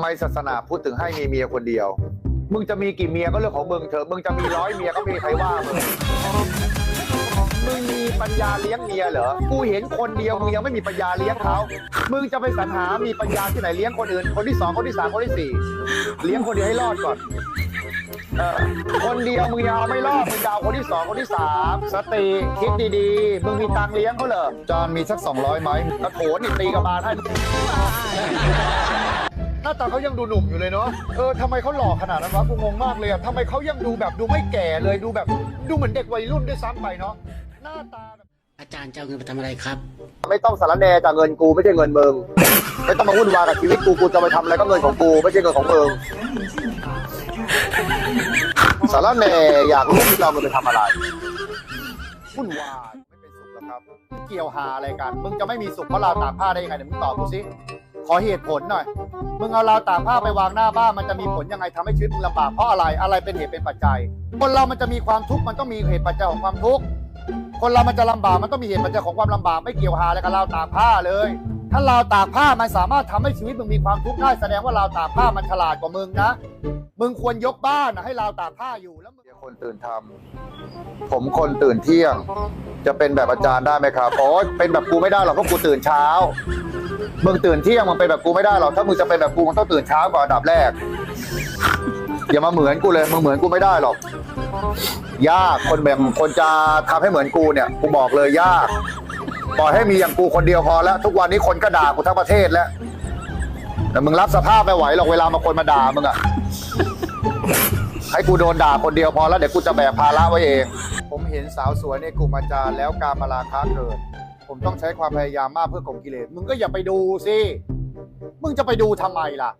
ทำไมศาสนาพุทธถึงให้มีเมียคนเดียว มึงจะมีกี่เมียก็เรื่องของมึงเถอะ มึงจะมีร้อยเมียก็ไม่มีใครว่ามึง มึงมีปัญญาเลี้ยงเมียเหรอ กูเห็นคนเดียวมึงยังไม่มีปัญญาเลี้ยงเขา มึงจะไปสรรหา มีปัญญาที่ไหนเลี้ยงคนอื่น คนที่สองคนที่สามคนที่สี่ เลี้ยงคนเดียวให้รอดก่อนเออคนเดียวมึงยังเอาไม่รอดมึงจะเอาคนที่สองคนที่สามสติคิดดีๆ มึงมีตังค์เลี้ยงเขาเหรอจานมีสักสองร้อยไหมกระโถนนี่ตีกระบาลให้ ตาเขายังดูหนุ่มอยู่เลยเนาะ เออทำไมเขาหล่อขนาดนั้นวะกูงงมากเลยอะทำไมเขายังดูแบบดูไม่แก่เลยดูแบบ ดูเหมือนเด็กวัยรุ่นด้วยซ้ำไปเนาะ หน้าตาแบบอาจารย์จะเอาเงินไปทำอะไรครับ ไม่ต้องสารแหนจากเงินกูไม่ใช่เงินมึง ไม่ต้องมาวุ่นวายกับชีวิตกูกูจะไปทำอะไรก็เงินของกูไม่ใช่เงินของมึงสารแหนอยากรู้ที่เราเงินไปทำอะไรวุ่นวายไม่เป็นสุขหรอกครับ เกี่ยวหาอะไรกันมึงจะไม่มีสุขเพราะเราวตากผ้าได้ยังไงเดี๋ยวมึงตอบกูสิ ขอเหตุผลหน่อย มึงเอาราวตากผ้าไปวางหน้าบ้านมันจะมีผลยังไงทำให้ชีวิตมึงลำบากเพราะอะไร อะไรเป็นเหตุเป็นปัจจัย คนเรามันจะมีความทุกข์มันต้องมีเหตุปัจจัยของความทุกข์ คนเรามันจะลำบากมันต้องมีเหตุปัจจัยของความลำบากไม่เกี่ยวหาอะไรกับราวตากผ้าเลย ถ้าเราตากผ้ามันสามารถทำให้ชีวิตมึงมีความทุกข์ได้แสดงว่าเราตากผ้ามันฉลาดกว่ามึงนะ มึงควรยกบ้านนะให้เราตากผ้าอยู่แล้วมึงคนตื่นทำผมคนตื่นเที่ยง จะเป็นแบบอาจารย์ได้ไหมครับโอ้เป็นแบบกูไม่ได้หรอกเพราะกูตื่นเช้า มึงตื่นเที่ยงมึงเป็นแบบกูไม่ได้หรอกถ้ามึงจะเป็นแบบกูมึงต้องตื่นเช้าก่อนอันดับแรกอย่ามาเหมือนกูเลยมึงเหมือนกูไม่ได้หรอกยากคนแบบคนจะทำให้เหมือนกูเนี่ยกูบอกเลยยาก ปล่อยให้มีอย่างกูคนเดียวพอแล้ว ทุกวันนี้คนก็ด่ากูทั้งประเทศแล้ว แต่มึงรับสภาพไม่ไหวหรอกเวลามาคนมาด่ามึงอะให้กูโดนด่าคนเดียวพอแล้วเดี๋ยวกูจะแบกภาระไว้เอง ผมเห็นสาวสวยในกลุ่มอาจารย์แล้วการมาราคาเกิด ผมต้องใช้ความพยายามมากเพื่อข่มกิเลส มึงก็อย่าไปดูสิ มึงจะไปดูทำไมล่ะ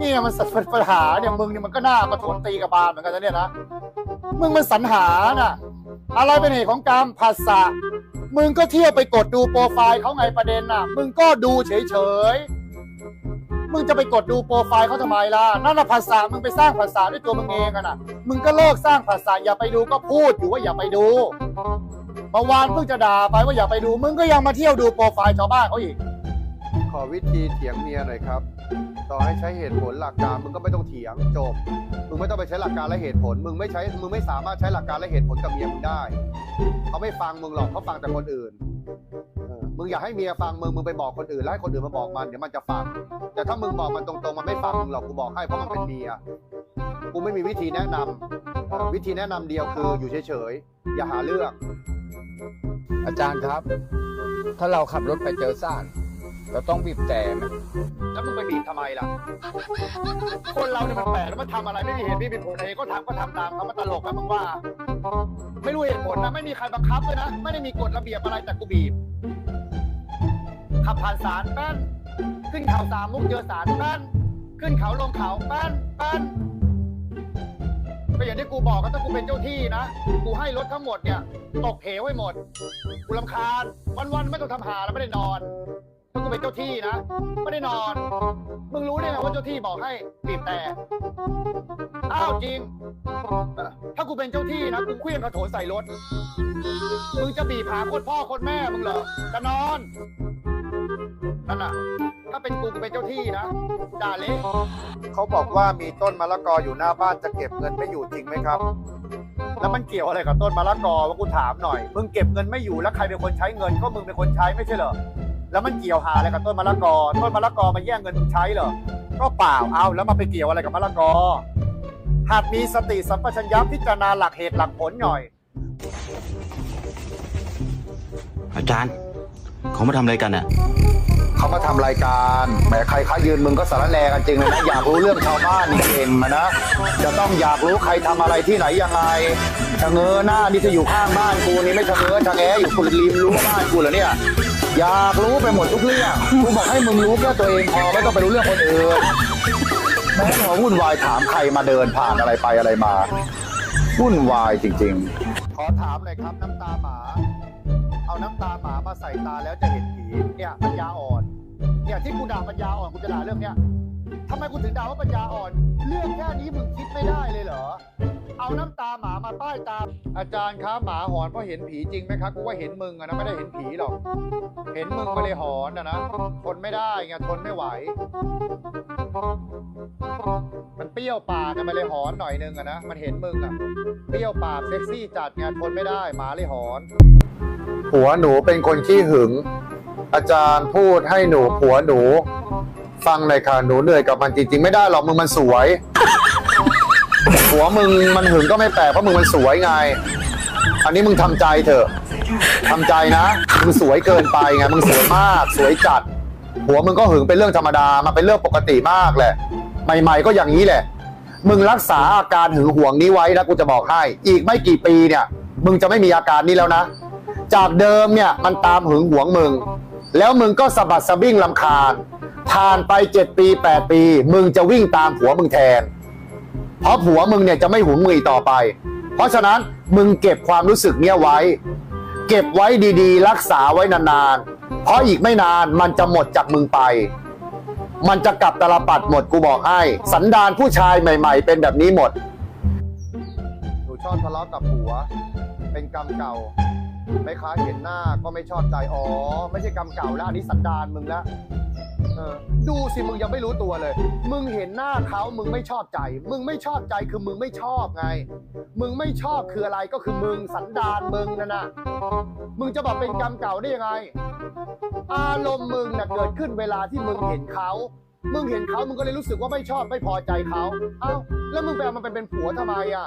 นี่มันสัตว์ปัญหาเนี่ยมึงเนี่ยมันก็น่ามาโทนตีกับบาลเหมือนกันนะเนี่ยนะ มึงมันสรรหาน่ะ อะไรเป็นเหตุของกรรมภาษา มึงก็เที่ยวไปกดดูโปรไฟล์เขาไงประเด็นน่ะ มึงก็ดูเฉยๆ มึงจะไปกดดูโปรไฟล์เขาทำไมล่ะ นั่นน่ะภาษา มึงไปสร้างภาษาด้วยตัวมึงเองอะน่ะมึงก็เลิกสร้างภาษาอย่าไปดูก็พูดอยู่ว่าอย่าไปดูเมื่อวานเพิ่งจะด่าไปว่าอย่าไปดู มึงก็ยังมาเที่ยวดูโปรไฟล์ชาวบ้านเขาอีก ขอวิธีเถียงเมียหน่อยครับ ต่อให้ใช้เหตุผลหลักการมึงก็ไม่ต้องเถียงจบ มึงไม่ต้องไปใช้หลักการและเหตุผล มึงไม่ใช้มึงไม่สามารถใช้หลักการและเหตุผลกับเมียมึงได้เขาไม่ฟังมึงหรอกเขาฟังแต่คนอื่นมึงอยากให้เมียฟังมึงมึงไปบอกคนอื่นแล้วให้คนอื่นมาบอกมันเดี๋ยวมันจะฟัง แต่ถ้ามึงบอกมันตรงๆมันไม่ฟังมึงหรอกกูบอกให้เพราะมันเป็นเมียกูไม่มีวิธีแนะนำเออวิธีแนะนำเดียวคืออยู่เฉยๆอย่าหาเรื่องอาจารย์ครับ ถ้าเราขับรถไปเจอซ่าน เราต้องบีบแต่ไหมแล้วมึงไปบีบทำไมล่ะ คนเราเนี่ยมันแปลกแล้วมันทำอะไรไม่มีเหตุไม่มีผลอะไรก็ทำก็ทำตามเขามันตลกนะมึงว่า ไม่รู้เหตุผลนะไม่มีใครบังคับเลยนะ ไม่ได้มีกฎระเบียบอะไรแต่กูบีบ ขับผ่านศาลแป้น ขึ้นเขาสามมุกเจอศาลแป้น ขึ้นเขาลงเขาแป้นแป้นก็อย่างที่กูบอกก็ถ้ากูเป็นเจ้าที่นะ กูให้รถทั้งหมดเนี่ย ตกเหวไว้หมด กูลำคาญวันๆไม่ต้องทำหาแล้วไม่ได้นอน กูเป็นเจ้าที่นะ ไม่ได้นอน มึงรู้ได้ไงว่าเจ้าที่บอกให้บีบแต่อ้าวจริงเออถ้ากูเป็นเจ้าที่นะกูเคลื่อนกระโถนใส่รถ มึงจะบีบหาโคตรพ่อโคตรแม่มึงเหรอ จะนอน นั่นน่ะ ถ้าเป็นกูกูเป็นเจ้าที่นะด่าเละเขาบอกว่ามีต้นมะละกออยู่หน้าบ้านจะเก็บเงินไม่อยู่จริงไหมครับ แล้วมันเกี่ยวอะไรกับต้นมะละกอว่ากูถามหน่อย มึงเก็บเงินไม่อยู่แล้วใครเป็นคนใช้เงินก็มึงเป็นคนใช้ไม่ใช่เหรอ แล้วมันเกี่ยวหาอะไรกับต้นมะละกอ ต้นมะละกอมาแย่งเงินมึงใช้เหรอ ก็เปล่า เอาแล้วมาไปเกี่ยวอะไรกับมะละกอ หากมีสติสัมปชัญญะพิจารณาหลักเหตุหลักผลหน่อย อาจารย์เขามาทำอะไรกันอะ เขามาทำรายการแหมใครเขายืนมึงก็สารแหนกันจริงเลยนะ อยากรู้เรื่องชาวบ้านนี่เองมานะ จะต้องอยากรู้ใครทำอะไรที่ไหนยังไงชะเง้อหน้านี่จะอยู่ข้างบ้านกูนี่ไม่ชะเง้อชะแงอยู่คุณริมรู้บ้านกูเหรอเนี่ย อยากรู้ไปหมดทุกเรื่องกูบอกให้มึงรู้แค่ตัวเองพอไม่ต้องไปรู้เรื่องคนอื่นแม้มาวุ่นวายถามใครมาเดินผ่านอะไรไปอะไรมาวุ่นวายจริง ๆ ขอถามเลยครับน้ำตาหมา เอาน้ำตาหมามาใส่ตาแล้วจะเห็นผีเนี่ยปัญญาอ่อนเนี่ยที่กูด่าปัญญาอ่อนกูจะด่าเรื่องเนี้ยทำไมกูถึงด่าว่าปัญญาอ่อน เรื่องแค่นี้มึงคิดไม่ได้เลย เหรอเอาน้ำตาหมามาป้ายตา อาจารย์ครับหมาหอนเพราะเห็นผีจริงไหมครับกูว่าเห็นมึงอะนะไม่ได้เห็นผีหรอก เห็นมึงมาเลยหอนอะนะทนไม่ได้ไงทนไม่ไหว มันเปรี้ยวปากกันมาเลยหอนหน่อยนึงอะนะมันเห็นมึงอะเปรี้ยวปากเซ็กซี่จัดไงทนไม่ได้หมาเลยหอนผัวหนูเป็นคนขี้หึง อาจารย์พูดให้หนูผัวหนู ฟังหน่อยค่ะหนูเหนื่อยกับมันจริงๆ ไม่ได้หรอกมึงมันสวย ผัวมึงมันหึงก็ไม่แปลกเพราะมึงมันสวยไง อันนี้มึงทำใจเถอะทำใจนะมึงสวยเกินไปไงมึงสวยมากสวยจัด ผัวมึงก็หึงเป็นเรื่องธรรมดามันเป็นเรื่องปกติมากแหละ ใหม่ ๆ ก็อย่างนี้แหละ มึงรักษาอาการหึงหวงนี้ไว้นะกูจะบอกให้ อีกไม่กี่ปีเนี่ย มึงจะไม่มีอาการนี้แล้วนะ จากเดิมเนี่ยมันตามหึงหวงมึง แล้วมึงก็สะบัดสะบิ้งลำคาญผ่านไปเจ็ดปีแปดปี มึงจะวิ่งตามผัวมึงแทน เพราะผัวมึงเนี่ยจะไม่หุนมืออีกต่อไป เพราะฉะนั้นมึงเก็บความรู้สึกเนี้ยไว้ เก็บไว้ดีๆ รักษาไว้นานๆ เพราะอีกไม่นานมันจะหมดจากมึงไป มันจะกลับตลปัดหมดกูบอกให้ สันดานผู้ชายใหม่ ๆ เป็นแบบนี้หมด หนูชอบทะเลาะกับผัว เป็นกรรมเก่า ไม่ค้าเห็นหน้าก็ไม่ชอบใจอ๋อ ไม่ใช่กรรมเก่าแล้วอันนี้สันดานมึงแล้วดูสิมึงยังไม่รู้ตัวเลย มึงเห็นหน้าเขามึงไม่ชอบใจ มึงไม่ชอบใจคือมึงไม่ชอบไง มึงไม่ชอบคืออะไรก็คือมึงสันดานมึงนั่นน่ะ มึงจะบอกเป็นกรรมเก่าได้ยังไง อารมณ์มึงน่ะเกิดขึ้นเวลาที่มึงเห็นเขา มึงเห็นเขามึงก็เลยรู้สึกว่าไม่ชอบไม่พอใจเขา เอ้าแล้วมึงไปเอามันไปเป็นผัวทำไมอะ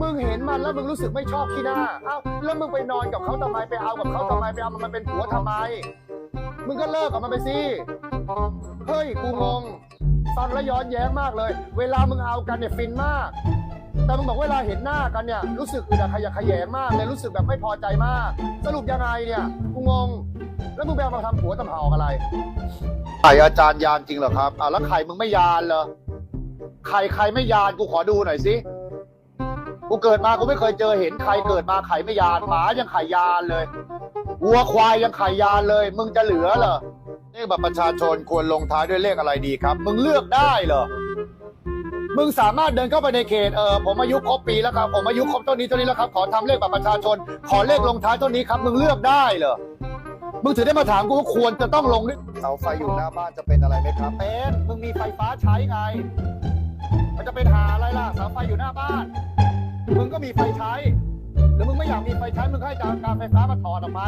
มึงเห็นมันแล้วมึงรู้สึกไม่ชอบขี้หน้า เอ้าแล้วมึงไปนอนกับเขาทำไมไปเอากับเขาทำไมไปเอามันมาเป็นผัวทำไม มึงก็เลิกกับมันไปสิ เฮ้ยกูงงฟังแล้วย้อนแย้งมากเลย เวลามึงเอากันเนี่ยฟินมาก แต่มึงบอกเวลาเห็นหน้ากันเนี่ยรู้สึกอึดอัดขยะแขยงมากเลยรู้สึกแบบไม่พอใจมาก สรุปยังไงเนี่ยกูงง แล้วมึงไปเอามาทำผัวทำเห่าอะไรไข่อาจารย์ยานจริงเหรอครับอ่าแล้วไข่มึงไม่ยานเหรอไข่ใครไม่ยานกูขอดูหน่อยสิ กูเกิดมากูไม่เคยเจอเห็นใครเกิดมาไข่ไม่ยานหมายังไข่ยานเลยวัวควายยังไข่ยานเลย มึงจะเหลือเหรอเลขบัตรประชาชนควรลงท้ายด้วยเลขอะไรดีครับ มึงเลือกได้เหรอมึงสามารถเดินเข้าไปในเขตเออผมอายุครบปีแล้วครับ ผมอายุครบเท่านี้เท่านี้แล้วครับ ขอทำเลขบัตรประชาชน ขอเลขลงท้ายเท่านี้ครับ มึงเลือกได้เหรอมึงถึงได้มาถามกูว่าควรจะต้องลงด้วยเสาไฟอยู่หน้าบ้านจะเป็นอะไรไหมครับเป็นมึงมีไฟฟ้าใช้ไง มันจะเป็นหาอะไรล่ะเสาไฟอยู่หน้าบ้าน มึงก็มีไฟใช้หรือมึงไม่อยากมีไฟใช้ มึงก็ให้ารการไฟฟ้ามาถอดออกไป